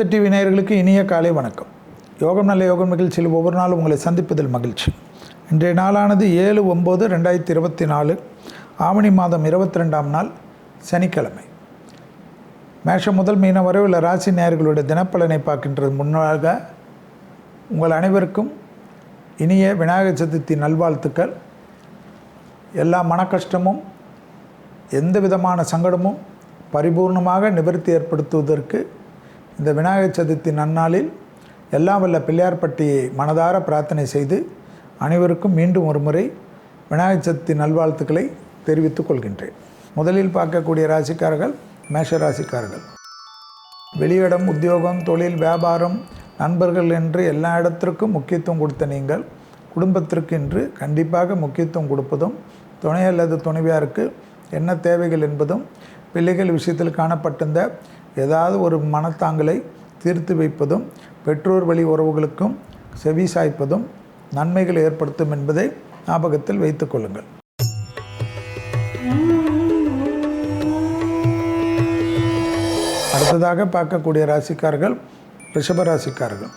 வேதாந்த டிவி நேயர்களுக்கு இனிய காலை வணக்கம். யோகம் நல்ல யோகம் நிகழ்ச்சியில் ஒவ்வொரு நாளும் உங்களை சந்திப்பதில் மகிழ்ச்சி. இன்றைய நாளானது ஏழு ஒம்பது ரெண்டாயிரத்தி இருபத்தி நாலு ஆவணி மாதம் இருபத்தி ரெண்டாம் நாள் சனிக்கிழமை. மேஷம் முதல் மீனம் வரை உள்ள ராசி நேயர்களுடைய தினப்பலனை பார்க்கின்றது முன்னாக உங்கள் அனைவருக்கும் இனிய விநாயகர் சதுர்த்தி நல்வாழ்த்துக்கள். எல்லா மன கஷ்டமும் எந்த விதமான சங்கடமும் பரிபூர்ணமாக நிவர்த்தி ஏற்படுத்துவதற்கு இந்த விநாயகர் சதுர்த்தி நன்னாளில் எல்லாம் வல்ல பிள்ளையார்பட்டி மனதார பிரார்த்தனை செய்து அனைவருக்கும் மீண்டும் ஒரு முறை விநாயகர் சதுர்த்தி நல்வாழ்த்துக்களை தெரிவித்துக் கொள்கின்றேன். முதலில் பார்க்கக்கூடிய ராசிக்காரர்கள் மேஷ ராசிக்காரர்கள். வெளியிடம் உத்தியோகம் தொழில் வியாபாரம் நண்பர்கள் என்று எல்லா இடத்திற்கும் முக்கியத்துவம் கொடுத்த நீங்கள் குடும்பத்திற்கு இன்று கண்டிப்பாக முக்கியத்துவம் கொடுப்பதும் துணை அல்லது துணைவியாருக்கு என்ன தேவைகள் என்பதும் பிள்ளைகள் விஷயத்தில் காணப்பட்டிருந்த ஏதாவது ஒரு மனத்தாங்கலை தீர்த்து வைப்பதும் பெற்றோர் வழி உறவுகளுக்கும் செவி சாய்ப்பதும் நன்மைகள் ஏற்படுத்தும் என்பதை ஞாபகத்தில் வைத்துக் கொள்ளுங்கள். அடுத்ததாக பார்க்கக்கூடிய ராசிக்கார்கள் ரிஷப ராசிக்கார்கள்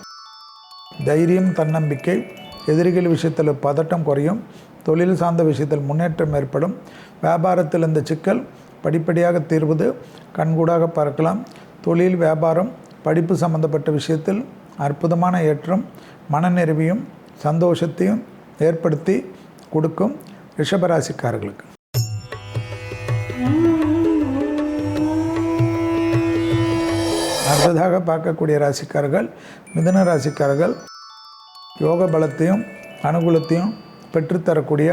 தைரியம் தன்னம்பிக்கை எதிரிகள் விஷயத்தில் பதட்டம் குறையும் தொழில் சார்ந்த விஷயத்தில் முன்னேற்றம் ஏற்படும் வியாபாரத்தில் இந்த சிக்கல் படிப்படியாக தீர்வது கண்கூடாக பார்க்கலாம். தொழில் வியாபாரம் படிப்பு சம்பந்தப்பட்ட விஷயத்தில் அற்புதமான ஏற்றம் மனநிறைவையும் சந்தோஷத்தையும் ஏற்படுத்தி கொடுக்கும் ரிஷபராசிக்காரர்களுக்கு. அடுத்ததாக பார்க்கக்கூடிய ராசிக்காரர்கள் மிதன ராசிக்காரர்கள் யோக பலத்தையும் அனுகூலத்தையும் பெற்றுத்தரக்கூடிய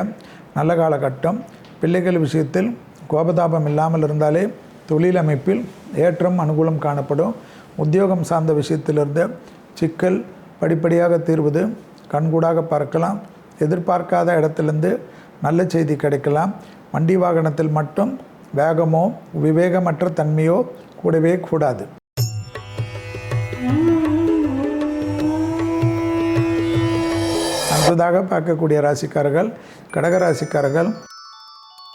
நல்ல காலகட்டம் பிள்ளைகள் விஷயத்தில் கோபதாபம் இல்லாமல் இருந்தாலே தொழில் அமைப்பில் ஏற்றம் அனுகூலம் காணப்படும். உத்தியோகம் சார்ந்த விஷயத்திலிருந்து சிக்கல் படிப்படியாக தீர்வது கண்கூடாக பார்க்கலாம் எதிர்பார்க்காத இடத்திலிருந்து நல்ல செய்தி கிடைக்கலாம். வண்டி வாகனத்தில் மட்டும் வேகமோ விவேகமற்ற தன்மையோ கூடவே கூடாது. அடுத்ததாக பார்க்கக்கூடிய ராசிக்காரர்கள் கடக ராசிக்காரர்கள்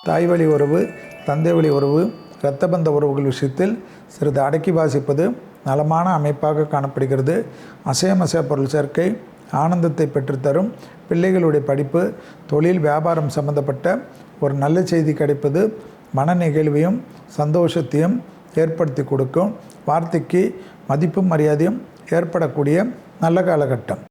தாய் வழி உறவு தந்தை வழி உறவு இரத்தபந்த உறவுகள் விஷயத்தில் சிறிது அடக்கி வாசிப்பது நலமான அமைப்பாக காணப்படுகிறது. அசையமசைய பொருள் சேர்க்கை ஆனந்தத்தை பெற்றுத்தரும். பிள்ளைகளுடைய படிப்பு தொழில் வியாபாரம் சம்பந்தப்பட்ட ஒரு நல்ல செய்தி கிடைப்பது மன நிகழ்வையும் சந்தோஷத்தையும் ஏற்படுத்தி கொடுக்கும். வார்த்தைக்கு மதிப்பும் மரியாதையும் ஏற்படக்கூடிய நல்ல காலகட்டம்.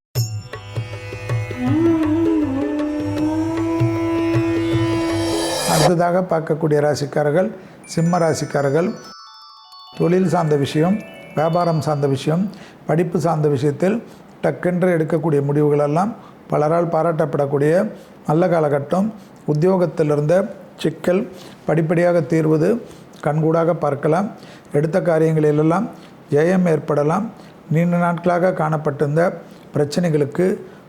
அடுத்ததாக பார்க்கக்கூடிய ராசிக்காரர்கள் சிம்ம ராசிக்காரர்கள் தொழில் சார்ந்த விஷயம் வியாபாரம் சார்ந்த விஷயம் படிப்பு சார்ந்த விஷயத்தில் டக்கென்று எடுக்கக்கூடிய முடிவுகளெல்லாம் பலரால் பாராட்டப்படக்கூடிய நல்ல காலகட்டம். உத்தியோகத்திலிருந்த சிக்கல் படிப்படியாக தீர்வது கண்கூடாக பார்க்கலாம். எடுத்த காரியங்களிலெல்லாம் ஜெயம் ஏற்படலாம். நீண்ட நாட்களாக காணப்பட்டிருந்த பிரச்சனைகளுக்கு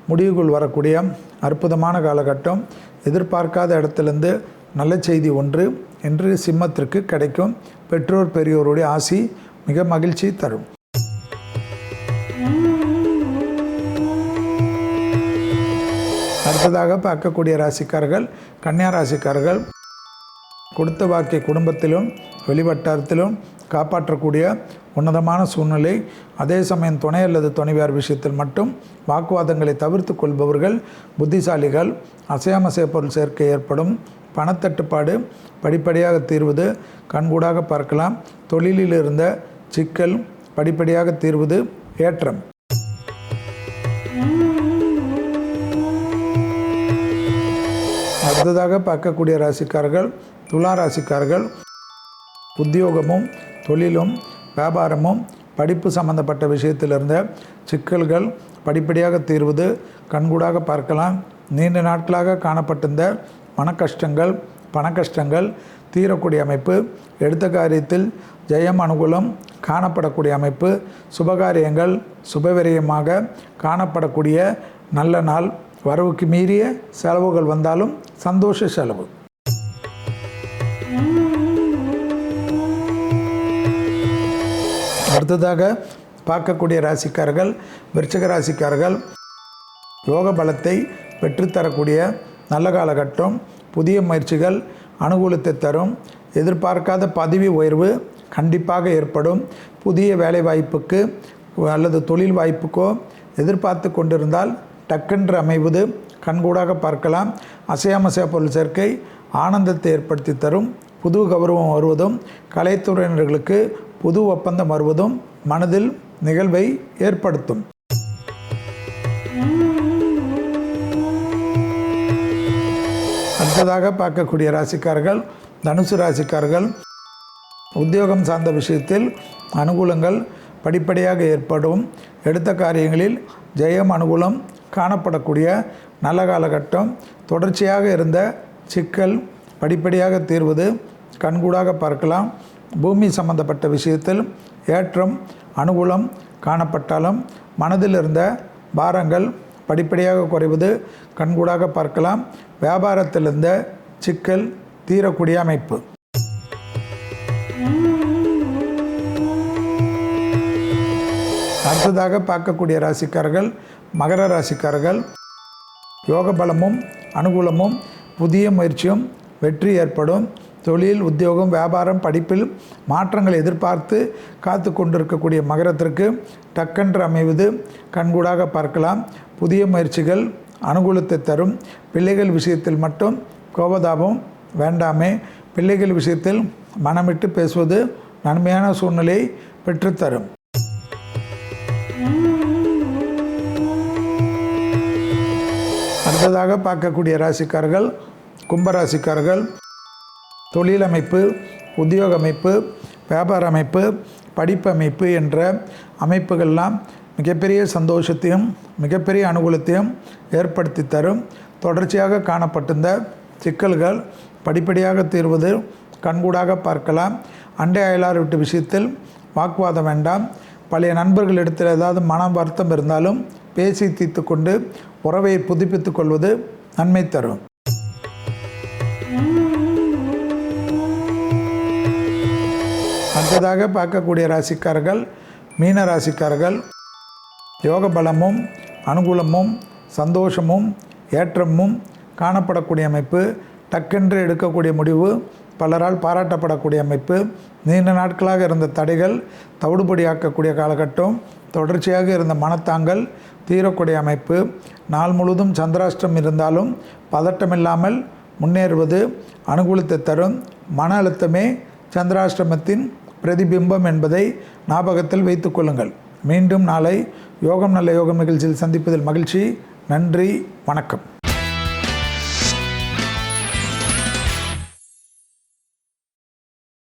முடிவுகள் வரக்கூடிய அற்புதமான காலகட்டம். எதிர்பார்க்காத இடத்துலேருந்து நல்ல செய்தி ஒன்று என்று சிம்மத்திற்கு கிடைக்கும். பெற்றோர் பெரியோருடைய ஆசி மிக மகிழ்ச்சி தரும். அடுத்ததாக பார்க்கக்கூடிய ராசிக்காரர்கள் கன்னியா ராசிக்காரர்கள் கொடுத்த வாக்கிய குடும்பத்திலும் வெளிவட்டாரத்திலும் காப்பாற்றக்கூடிய உன்னதமான சூழ்நிலை. அதே சமயம் துணை அல்லது துணைவியார் விஷயத்தில் மட்டும் வாக்குவாதங்களை தவிர்த்து கொள்பவர்கள் புத்திசாலிகள் அசையாமசைய பொருள் சேர்க்கை ஏற்படும் பணத்தட்டுப்பாடு படிப்படியாக தீர்வது கண்கூடாக பார்க்கலாம். தொழிலில் இருந்த சிக்கல் படிப்படியாக தீர்வது ஏற்றம். அடுத்ததாக பார்க்கக்கூடிய ராசிக்காரர்கள் துலா ராசிக்காரர்கள் உத்தியோகமும் தொழிலும் வியாபாரமும் படிப்பு சம்பந்தப்பட்ட விஷயத்திலிருந்த சிக்கல்கள் படிப்படியாக தீர்வது கண்கூடாக பார்க்கலாம். நீண்ட நாட்களாக காணப்பட்டிருந்த மன கஷ்டங்கள் பண கஷ்டங்கள் தீரக்கூடிய அமைப்பு எடுத்த காரியத்தில் ஜெயம் அனுகூலம் காணப்படக்கூடிய அமைப்பு சுபகாரியங்கள் சுபவிரயமாக காணப்படக்கூடிய நல்ல நாள் வரவுக்கு மீறிய செலவுகள் வந்தாலும் சந்தோஷ செலவு. அடுத்ததாக பார்க்கக்கூடிய ராசிக்காரர்கள் விருச்சக ராசிக்காரர்கள் யோக பலத்தை பெற்றுத்தரக்கூடிய நல்ல காலகட்டம் புதிய முயற்சிகள் அனுகூலத்தை தரும் எதிர்பார்க்காத பதவி உயர்வு கண்டிப்பாக ஏற்படும். புதிய வேலைவாய்ப்புக்கு அல்லது தொழில் வாய்ப்புக்கோ எதிர்பார்த்து கொண்டிருந்தால் டக்கென்று அமைவது கண்கூடாக பார்க்கலாம். அசையாமசையா பொருள் சேர்க்கை ஆனந்தத்தை ஏற்படுத்தி தரும். புது கௌரவம் வருவதும் கலைத்துறையினர்களுக்கு புது ஒப்பந்தம் வருவதும் மனதில் நிகழ்வை ஏற்படுத்தும். அடுத்ததாக பார்க்கக்கூடிய ராசிக்காரர்கள் தனுசு ராசிக்காரர்கள் உத்தியோகம் சார்ந்த விஷயத்தில் அனுகூலங்கள் படிப்படியாக ஏற்படும். எடுத்த காரியங்களில் ஜெயம் அனுகூலம் காணப்படக்கூடிய நல்ல காலகட்டம் தொடர்ச்சியாக இருந்த சிக்கல் படிப்படியாக தீர்வது கண்கூடாக பார்க்கலாம். பூமி சம்பந்தப்பட்ட விஷயத்தில் ஏற்றம் அனுகூலம் காணப்பட்டாலும் மனதில் இருந்த பாரங்கள் படிப்படியாக குறைவது கண்கூடாக பார்க்கலாம். வியாபாரத்தில் இருந்த சிக்கல் தீரக்கூடிய அமைப்பு. அடுத்ததாக பார்க்கக்கூடிய ராசிக்காரர்கள் மகர ராசிக்காரர்கள். யோக பலமும் அனுகூலமும் புதிய முயற்சியும் வெற்றி ஏற்படும். தொழில் உத்தியோகம் வியாபாரம் படிப்பில் மாற்றங்களை எதிர்பார்த்து காத்து கொண்டிருக்கக்கூடிய மகரத்திற்கு டக்கென்று அமைவது கண்கூடாக பார்க்கலாம். புதிய முயற்சிகள் அனுகூலத்தை தரும். பிள்ளைகள் விஷயத்தில் மட்டும் கோபதாபம் வேண்டாமே. பிள்ளைகள் விஷயத்தில் மனமிட்டு பேசுவது நன்மையான சூழ்நிலையை பெற்றுத்தரும். அடுத்ததாக பார்க்கக்கூடிய ராசிக்காரர்கள் கும்பராசிக்காரர்கள். தொழிலமைப்பு உத்தியோக அமைப்பு வியாபார அமைப்பு படிப்பு அமைப்பு என்ற அமைப்புகள்லாம் மிகப்பெரிய சந்தோஷத்தையும் மிகப்பெரிய அனுகூலத்தையும் ஏற்படுத்தி தரும். தொடர்ச்சியாக காணப்பட்டிருந்த சிக்கல்கள் படிப்படியாக தீர்வது கண்கூடாக பார்க்கலாம். அண்டை அயலார் வீட்டு விஷயத்தில் வாக்குவாதம் வேண்டாம். பழைய நண்பர்களிடத்தில் ஏதாவது மன வருத்தம் இருந்தாலும் பேசி தீர்த்து கொண்டு உறவை புதுப்பித்து கொள்வது நன்மை தரும். அடுத்ததாக பார்க்கக்கூடிய ராசிக்காரர்கள் மீன ராசிக்காரர்கள் யோக பலமும் அனுகூலமும் சந்தோஷமும் ஏற்றமும் காணப்படக்கூடிய அமைப்பு. டக்கென்று எடுக்கக்கூடிய முடிவு பலரால் பாராட்டப்படக்கூடிய அமைப்பு. நீண்ட நாட்களாக இருந்த தடைகள் தவிடுபடியாக்கக்கூடிய காலகட்டம் தொடர்ச்சியாக இருந்த மனத்தாங்கள் தீரக்கூடிய அமைப்பு. நாள் முழுவதும் சந்திராஷ்டம் இருந்தாலும் பதட்டமில்லாமல் முன்னேறுவது அனுகூலத்தை தரும். மன அழுத்தமே சந்திராஷ்டிரமத்தின் பிரதிபிம்பம் என்பதை ஞாபகத்தில் வைத்துக்கொள்ளுங்கள் மீண்டும் நாளை யோகம் நல்ல யோகம் நிகழ்ச்சியில் சந்திப்பதில் மகிழ்ச்சி. நன்றி. வணக்கம்.